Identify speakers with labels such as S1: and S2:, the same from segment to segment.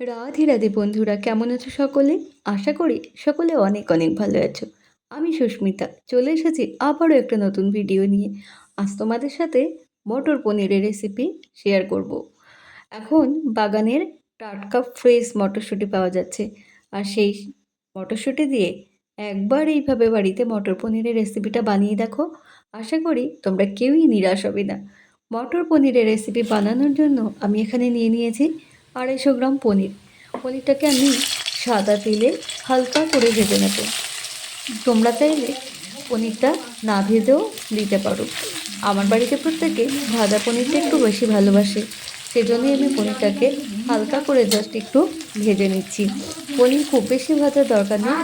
S1: রাধে রাধে বন্ধুরা, কেমন আছো সকলে? আশা করি সকলে অনেক অনেক ভালো আছো। আমি সুস্মিতা, চলে এসেছি আবারও একটা নতুন ভিডিও নিয়ে। আজ তোমাদের সাথে মটর পনিরের রেসিপি শেয়ার করব। এখন বাগানের টাটকা ফ্রেশ মটরশুঁটি পাওয়া যাচ্ছে। আর সেই মটরশুঁটি দিয়ে একবার এইভাবে বাড়িতে মটর পনিরের রেসিপিটা বানিয়ে দেখো। আশা করি তোমরা কেউই নিরাশ হবে না। মটর পনিরের রেসিপি বানানোর জন্য আমি এখানে নিয়ে নিয়েছি আড়াইশো গ্রাম পনির। পনিরটাকে আমি সাদা তেলে হালকা করে ভেজে নেব। তোমরা চাইলে পনিরটা না ভেজেও দিতে পারো। আমার বাড়িতে প্রত্যেকে ভাজা পনিরটা একটু বেশি ভালোবাসে। সেজন্যই আমি পনিরটাকে হালকা করে জাস্ট একটু ভেজে নিচ্ছি। পনির খুব বেশি ভাজার দরকার নেই।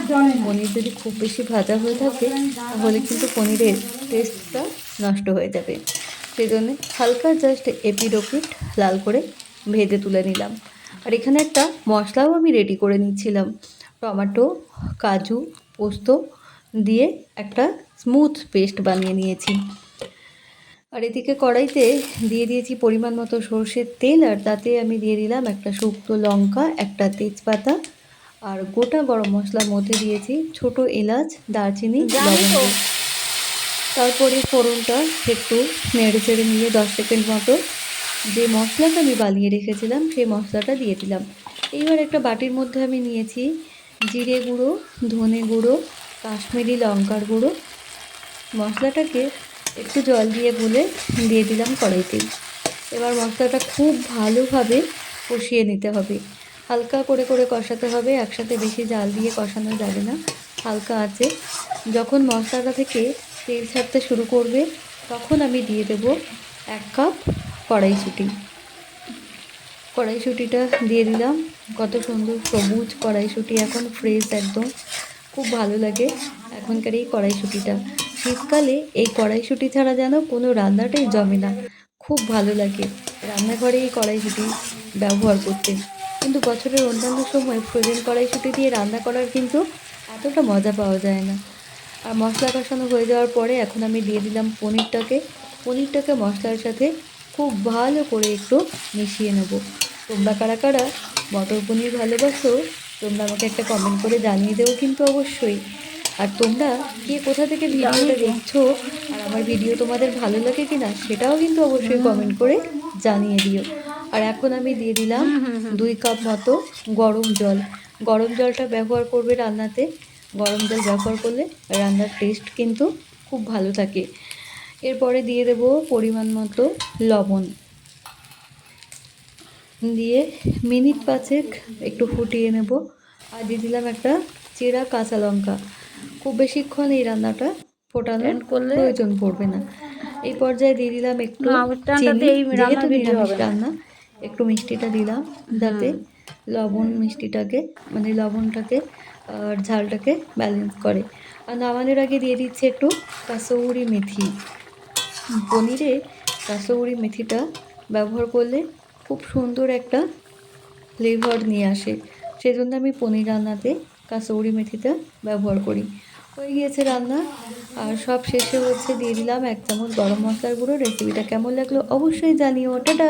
S1: পনির যদি খুব বেশি ভাজা হয়ে থাকে, তাহলে কিন্তু পনিরের টেস্টটা নষ্ট হয়ে যাবে। সেজন্য হালকা জাস্ট এপিড ওপিড লাল করে ভেজে তুলে নিলাম। আর এখানে একটা মশলাও আমি রেডি করে নিচ্ছিলাম। টমেটো কাজু পোস্ত দিয়ে একটা স্মুথ পেস্ট বানিয়ে নিয়েছি। আর এদিকে কড়াইতে দিয়ে দিয়েছি পরিমাণ মতো সর্ষের তেল আর তাতে আমি দিয়ে দিলাম একটা শুকনো লঙ্কা একটা তেজপাতা আর গোটা গরম মশলার মধ্যে দিয়েছি ছোট এলাচ দারচিনি লবঙ্গ। তারপরে ফোড়নটা একটু নেড়ে চেড়ে নিয়ে দশ সেকেন্ড মতো যে মশলাটা আমি বানিয়ে রেখেছিলাম, সেই মশলাটা দিয়ে দিলাম। এইবার একটা বাটির মধ্যে আমি নিয়েছি জিরে গুঁড়ো, ধনে গুঁড়ো, কাশ্মীরি লঙ্কার গুঁড়ো। মশলাটাকে একটু জল দিয়ে গুলে দিয়ে দিলাম কড়াইতে। এবার মশলাটা খুব ভালোভাবে কষিয়ে নিতে হবে। হালকা করে করে কষাতে হবে, একসাথে বেশি জাল দিয়ে কষানো যাবে না, হালকা আছে। যখন মশলাটা থেকে তেল ছাড়তে শুরু করবে, তখন আমি দিয়ে দেব এক কাপ কড়াইশুঁটি কড়াইশুঁটিটা দিয়ে দিলাম। কত সুন্দর সবুজ কড়াইশুঁটি এখন ফ্রেশ একদম। খুব ভালো লাগে এখনকার এই কড়াইশুঁটিটা শীতকালে এই কড়াইশুঁটি ছাড়া যেন কোনো রান্নাটাই জমে না। খুব ভালো লাগে রান্নাঘরে এই কড়াইশুঁটি ব্যবহার করতে। কিন্তু বছরের অন্যান্য সময় ফ্রোজেন কড়াইশুঁটি দিয়ে রান্না করার কিন্তু এতটা মজা পাওয়া যায় না। আর মশলা কষানো হয়ে যাওয়ার পরে এখন আমি দিয়ে দিলাম পনিরটাকে। পনিরটাকে মশলার সাথে খুব ভালো করে একটু মিশিয়ে নেব। তোমরা কারা কারা মটর পনির ভালোবাসো তোমরা আমাকে একটা কমেন্ট করে জানিয়ে দেবো কিন্তু অবশ্যই। আর তোমরা কে কোথা থেকে ভিডিওটা দেখছ আর আমার ভিডিও তোমাদের ভালো লাগে কি না সেটাও কিন্তু অবশ্যই কমেন্ট করে জানিয়ে দিও। আর এখন আমি দিয়ে দিলাম দুই কাপ মতো গরম জল। গরম জলটা ব্যবহার করবে রান্নাতে। গরম জল ব্যবহার করলে রান্নার টেস্ট কিন্তু খুব ভালো থাকে। এরপরে দিয়ে দেব পরিমাণ মতো লবণ। দিয়ে মিনিট পাঁচেক একটু ফুটিয়ে নেব। আর দিয়ে দিলাম একটা চেরা কাঁচা লঙ্কা। খুব বেশিক্ষণ এই রান্নাটা ফোটানোর
S2: করলে
S1: প্রয়োজন পড়বে না। এই পর্যায়ে দিয়ে দিলাম একটু যেহেতু নিরামিষ রান্না একটু মিষ্টিটা দিলাম। যাতে লবণ মিষ্টিটাকে মানে লবণটাকে আর ঝালটাকে ব্যালেন্স করে। আর নামানোর আগে দিয়ে দিচ্ছে একটু কাসৌরি মেথি। পনিরে কাঁচাগুড়ি মেথিটা ব্যবহার করলে খুব সুন্দর একটা ফ্লেভার নিয়ে আসে। সেই জন্য আমি পনির রান্নাতে কাঁচাগুড়ি মেথিটা ব্যবহার করি। হয়ে গিয়েছে রান্না। আর সব শেষে হচ্ছে দিয়ে দিলাম এক চামচ গরম মশলার গুঁড়ো। রেসিপিটা কেমন লাগল অবশ্যই জানিও। টাটা!